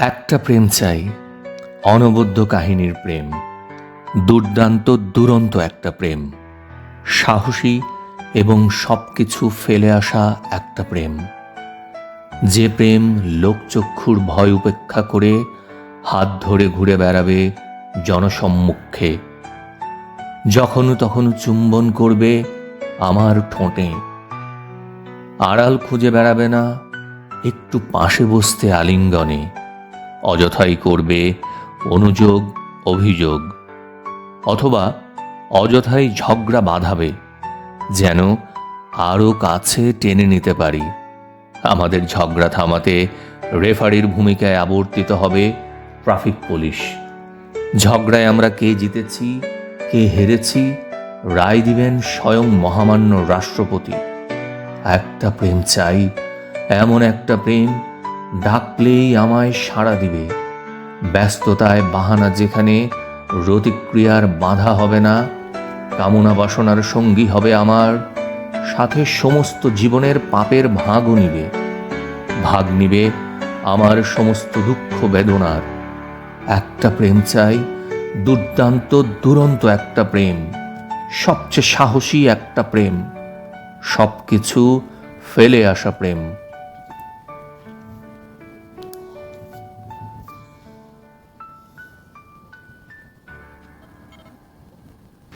একটা প্রেম চাই, অনবদ্য কাহিনীর প্রেম, দুর্দান্ত, দুরন্ত একটা প্রেম, সাহসী এবং সব কিছু ফেলে আসা একটা প্রেম। যে প্রেম লোকচক্ষুর ভয় উপেক্ষা করে হাত ধরে ঘুরে বেড়াবে জনসম্মুখে। যখন তখন চুম্বন করবে আমার ঠোঁটে। আড়াল খুঁজে বেড়াবে না, একটু পাশে বসতে আলিঙ্গনে। অযথাই করবে অনুযোগ, অভিযোগ, অথবা অযথাই ঝগড়া বাঁধাবে, যেন আরও কাছে টেনে নিতে পারি। আমাদের ঝগড়া থামাতে রেফারির ভূমিকায় আবর্তিত হবে ট্রাফিক পুলিশ। ঝগড়ায় আমরা কে জিতেছি, কে হেরেছি, রায় দিবেন স্বয়ং মহামান্য রাষ্ট্রপতি। একটা প্রেম চাই, এমন একটা প্রেম ডাকলেই আমায় সাড়া দিবে। ব্যস্ততায় বাহানা যেখানে রতিক্রিয়ার বাধা হবে না, কামনা বাসনার সঙ্গী হবে আমার, সাথে সমস্ত জীবনের পাপের ভাগও নিবে। ভাগ নিবে আমার সমস্ত দুঃখ বেদনার। একটা প্রেম চাই, দুর্দান্ত দুরন্ত একটা প্রেম, সবচেয়ে সাহসী একটা প্রেম সব কিছু ফেলে আসা প্রেম।